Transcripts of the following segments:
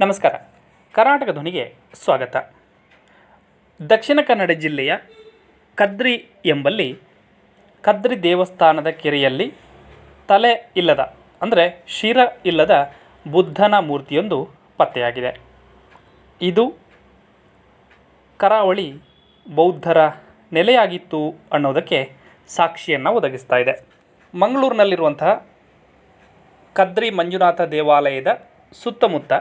ನಮಸ್ಕಾರ. ಕರ್ನಾಟಕ ಧ್ವನಿಗೆ ಸ್ವಾಗತ. ದಕ್ಷಿಣ ಕನ್ನಡ ಜಿಲ್ಲೆಯ ಕದ್ರಿ ಎಂಬಲ್ಲಿ ಕದ್ರಿ ದೇವಸ್ಥಾನದ ಕೆರೆಯಲ್ಲಿ ತಲೆ ಇಲ್ಲದ, ಅಂದರೆ ಶಿರ ಇಲ್ಲದ ಬುದ್ಧನ ಮೂರ್ತಿಯೊಂದು ಪತ್ತೆಯಾಗಿದೆ. ಇದು ಕರಾವಳಿ ಬೌದ್ಧರ ನೆಲೆಯಾಗಿತ್ತು ಅನ್ನೋದಕ್ಕೆ ಸಾಕ್ಷಿಯನ್ನು ಒದಗಿಸ್ತಾ ಇದೆ. ಮಂಗಳೂರಿನಲ್ಲಿರುವಂತಹ ಕದ್ರಿ ಮಂಜುನಾಥ ದೇವಾಲಯದ ಸುತ್ತಮುತ್ತ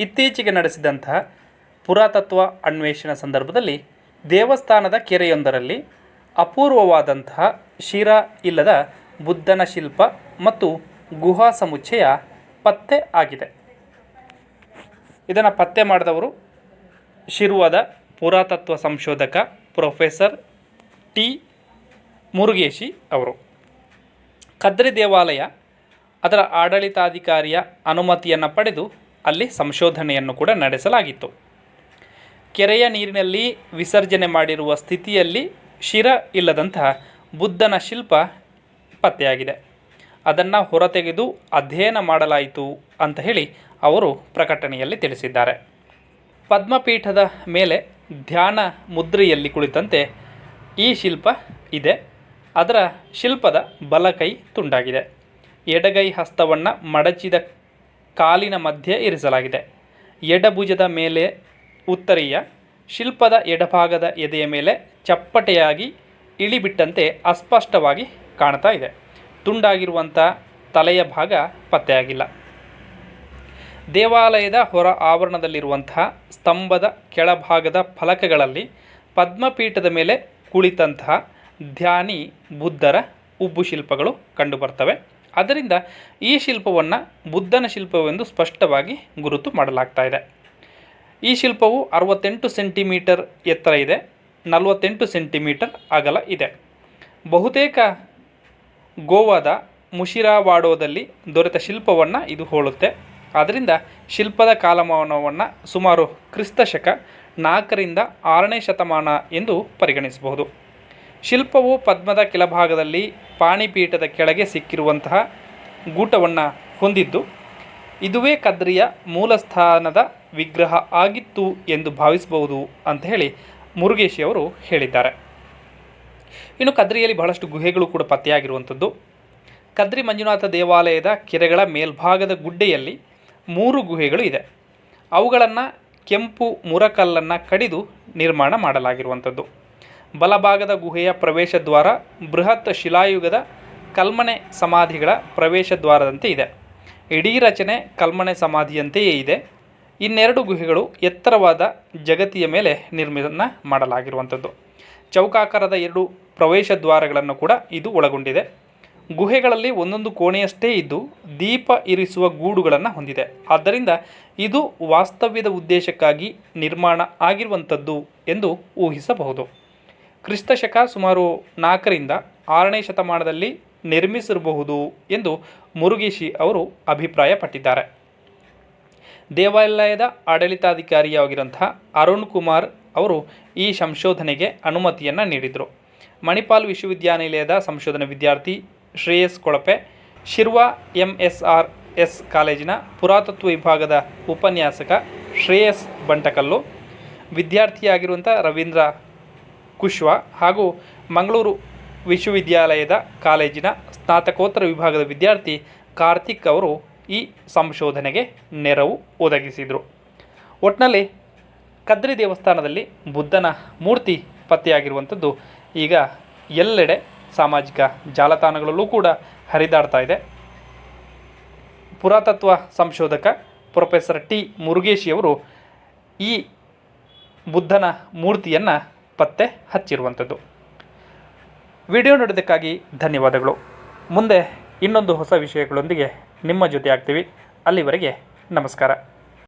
ಇತ್ತೀಚೆಗೆ ನಡೆಸಿದಂತಹ ಪುರಾತತ್ವ ಅನ್ವೇಷಣ ಸಂದರ್ಭದಲ್ಲಿ ದೇವಸ್ಥಾನದ ಕೆರೆಯೊಂದರಲ್ಲಿ ಅಪೂರ್ವವಾದಂತಹ ಶಿರ ಇಲ್ಲದ ಬುದ್ಧನ ಶಿಲ್ಪ ಮತ್ತು ಗುಹಾ ಸಮುಚ್ಚಯ ಪತ್ತೆ ಆಗಿದೆ. ಇದನ್ನು ಪತ್ತೆ ಮಾಡಿದವರು ಶಿರುವದ ಪುರಾತತ್ವ ಸಂಶೋಧಕ ಪ್ರೊಫೆಸರ್ ಟಿ. ಮುರುಗೇಶಿ ಅವರು. ಕದ್ರಿ ದೇವಾಲಯ ಅದರ ಆಡಳಿತಾಧಿಕಾರಿಯ ಅನುಮತಿಯನ್ನು ಪಡೆದು ಅಲ್ಲಿ ಸಂಶೋಧನೆಯನ್ನು ಕೂಡ ನಡೆಸಲಾಗಿತ್ತು. ಕೆರೆಯ ನೀರಿನಲ್ಲಿ ವಿಸರ್ಜನೆ ಮಾಡಿರುವ ಸ್ಥಿತಿಯಲ್ಲಿ ಶಿರ ಇಲ್ಲದಂತಹ ಬುದ್ಧನ ಶಿಲ್ಪ ಪತ್ತೆಯಾಗಿದೆ. ಅದನ್ನು ಹೊರತೆಗೆದು ಅಧ್ಯಯನ ಮಾಡಲಾಯಿತು ಅಂತ ಹೇಳಿ ಅವರು ಪ್ರಕಟಣೆಯಲ್ಲಿ ತಿಳಿಸಿದ್ದಾರೆ. ಪದ್ಮಪೀಠದ ಮೇಲೆ ಧ್ಯಾನ ಮುದ್ರೆಯಲ್ಲಿ ಕುಳಿತಂತೆ ಈ ಶಿಲ್ಪ ಇದೆ. ಅದರ ಶಿಲ್ಪದ ಬಲಕೈ ತುಂಡಾಗಿದೆ. ಎಡಗೈ ಹಸ್ತವನ್ನು ಮಡಚಿದ ಕಾಲಿನ ಮಧ್ಯೆ ಇರಿಸಲಾಗಿದೆ. ಎಡಭುಜದ ಮೇಲೆ ಉತ್ತರೀಯ ಶಿಲ್ಪದ ಎಡಭಾಗದ ಎದೆಯ ಮೇಲೆ ಚಪ್ಪಟೆಯಾಗಿ ಇಳಿಬಿಟ್ಟಂತೆ ಅಸ್ಪಷ್ಟವಾಗಿ ಕಾಣ್ತಾ ಇದೆ. ತುಂಡಾಗಿರುವಂಥ ತಲೆಯ ಭಾಗ ಪತ್ತೆಯಾಗಿಲ್ಲ. ದೇವಾಲಯದ ಹೊರ ಆವರಣದಲ್ಲಿರುವಂತಹ ಸ್ತಂಭದ ಕೆಳಭಾಗದ ಫಲಕಗಳಲ್ಲಿ ಪದ್ಮಪೀಠದ ಮೇಲೆ ಕುಳಿತಂತಹ ಧ್ಯಾನಿ, ಬುದ್ಧರ ಉಬ್ಬು ಶಿಲ್ಪಗಳು ಕಂಡುಬರ್ತವೆ. ಆದ್ದರಿಂದ ಈ ಶಿಲ್ಪವನ್ನು ಬುದ್ಧನ ಶಿಲ್ಪವೆಂದು ಸ್ಪಷ್ಟವಾಗಿ ಗುರುತು ಮಾಡಲಾಗ್ತಾ ಇದೆ. ಈ ಶಿಲ್ಪವು ಅರವತ್ತೆಂಟು ಸೆಂಟಿಮೀಟರ್ ಎತ್ತರ ಇದೆ, ನಲವತ್ತೆಂಟು ಸೆಂಟಿಮೀಟರ್ ಅಗಲ ಇದೆ. ಬಹುತೇಕ ಗೋವಾದ ಮುಶಿರಾವಾಡೋದಲ್ಲಿ ದೊರೆತ ಶಿಲ್ಪವನ್ನು ಇದು ಹೋಲುತ್ತೆ. ಆದ್ದರಿಂದ ಶಿಲ್ಪದ ಕಾಲಮಾನವನ್ನು ಸುಮಾರು ಕ್ರಿಸ್ತ ಶಕ ನಾಲ್ಕರಿಂದ ಆರನೇ ಶತಮಾನ ಎಂದು ಪರಿಗಣಿಸಬಹುದು. ಶಿಲ್ಪವು ಪದ್ಮದ ಕೆಳಭಾಗದಲ್ಲಿ ಪಾಣಿಪೀಠದ ಕೆಳಗೆ ಸಿಕ್ಕಿರುವಂತಹ ಗೂಟವನ್ನು ಹೊಂದಿದ್ದು, ಇದುವೇ ಕದ್ರಿಯ ಮೂಲಸ್ಥಾನದ ವಿಗ್ರಹ ಆಗಿತ್ತು ಎಂದು ಭಾವಿಸಬಹುದು ಅಂತ ಹೇಳಿ ಮುರುಗೇಶಿ ಅವರು ಹೇಳಿದ್ದಾರೆ. ಇನ್ನು ಕದ್ರಿಯಲ್ಲಿ ಬಹಳಷ್ಟು ಗುಹೆಗಳು ಕೂಡ ಪತ್ತೆಯಾಗಿರುವಂಥದ್ದು. ಕದ್ರಿ ಮಂಜುನಾಥ ದೇವಾಲಯದ ಕೆರೆಗಳ ಮೇಲ್ಭಾಗದ ಗುಡ್ಡೆಯಲ್ಲಿ ಮೂರು ಗುಹೆಗಳು ಇದೆ. ಅವುಗಳನ್ನು ಕೆಂಪು ಮುರಕಲ್ಲನ್ನು ಕಡಿದು ನಿರ್ಮಾಣ ಮಾಡಲಾಗಿರುವಂಥದ್ದು. ಬಲಭಾಗದ ಗುಹೆಯ ಪ್ರವೇಶ ದ್ವಾರ ಬೃಹತ್ ಶಿಲಾಯುಗದ ಕಲ್ಮನೆ ಸಮಾಧಿಗಳ ಪ್ರವೇಶ ದ್ವಾರದಂತೆ ಇದೆ. ಇಡೀ ರಚನೆ ಕಲ್ಮನೆ ಸಮಾಧಿಯಂತೆಯೇ ಇದೆ. ಇನ್ನೆರಡು ಗುಹೆಗಳು ಎತ್ತರವಾದ ಜಗತಿಯ ಮೇಲೆ ನಿರ್ಮಿತನ ಮಾಡಲಾಗಿರುವಂಥದ್ದು. ಚೌಕಾಕಾರದ ಎರಡು ಪ್ರವೇಶ ದ್ವಾರಗಳನ್ನು ಕೂಡ ಇದು ಒಳಗೊಂಡಿದೆ. ಗುಹೆಗಳಲ್ಲಿ ಒಂದೊಂದು ಕೋಣೆಯಷ್ಟೇ ಇದ್ದು ದೀಪ ಇರಿಸುವ ಗೂಡುಗಳನ್ನು ಹೊಂದಿದೆ. ಆದ್ದರಿಂದ ಇದು ವಾಸ್ತವ್ಯದ ಉದ್ದೇಶಕ್ಕಾಗಿ ನಿರ್ಮಾಣ ಆಗಿರುವಂಥದ್ದು ಎಂದು ಊಹಿಸಬಹುದು. ಕ್ರಿಸ್ತಶಕ ಸುಮಾರು ನಾಲ್ಕರಿಂದ ಆರನೇ ಶತಮಾನದಲ್ಲಿ ನಿರ್ಮಿಸಿರಬಹುದು ಎಂದು ಮುರುಗೇಶಿ ಅವರು ಅಭಿಪ್ರಾಯಪಟ್ಟಿದ್ದಾರೆ. ದೇವಾಲಯದ ಆಡಳಿತಾಧಿಕಾರಿಯಾಗಿರುವಂತಹ ಅರುಣ್ ಕುಮಾರ್ ಅವರು ಈ ಸಂಶೋಧನೆಗೆ ಅನುಮತಿಯನ್ನು ನೀಡಿದರು. ಮಣಿಪಾಲ್ ವಿಶ್ವವಿದ್ಯಾನಿಲಯದ ಸಂಶೋಧನಾ ವಿದ್ಯಾರ್ಥಿ Shreyas Kolape, Shirva M S R S ಕಾಲೇಜಿನ ಪುರಾತತ್ವ ವಿಭಾಗದ ಉಪನ್ಯಾಸಕ ಶ್ರೇಯಸ್ ಬಂಟಕಲ್ಲು, ವಿದ್ಯಾರ್ಥಿಯಾಗಿರುವಂಥ ರವೀಂದ್ರ ಕುಶ್ವಾ ಹಾಗೂ ಮಂಗಳೂರು ವಿಶ್ವವಿದ್ಯಾಲಯದ ಕಾಲೇಜಿನ ಸ್ನಾತಕೋತ್ತರ ವಿಭಾಗದ ವಿದ್ಯಾರ್ಥಿ ಕಾರ್ತಿಕ್ ಅವರು ಈ ಸಂಶೋಧನೆಗೆ ನೆರವು ಒದಗಿಸಿದರು. ಒಟ್ಟಿನಲ್ಲಿ ಕದ್ರಿ ದೇವಸ್ಥಾನದಲ್ಲಿ ಬುದ್ಧನ ಮೂರ್ತಿ ಪತ್ತೆಯಾಗಿರುವಂಥದ್ದು ಈಗ ಎಲ್ಲೆಡೆ ಸಾಮಾಜಿಕ ಜಾಲತಾಣಗಳಲ್ಲೂ ಕೂಡ ಹರಿದಾಡ್ತಾ ಇದೆ. ಪುರಾತತ್ವ ಸಂಶೋಧಕ ಪ್ರೊಫೆಸರ್ ಟಿ ಮುರುಗೇಶಿಯವರು ಈ ಬುದ್ಧನ ಮೂರ್ತಿಯನ್ನು ಪತ್ತೆ ಹಚ್ಚಿರುವಂಥದ್ದು. ವಿಡಿಯೋ ನೋಡೋದಕ್ಕಾಗಿ ಧನ್ಯವಾದಗಳು. ಮುಂದೆ ಇನ್ನೊಂದು ಹೊಸ ವಿಷಯಗಳೊಂದಿಗೆ ನಿಮ್ಮ ಜೊತೆ ಆಗ್ತೀವಿ ಅಲ್ಲಿವರೆಗೆ ನಮಸ್ಕಾರ.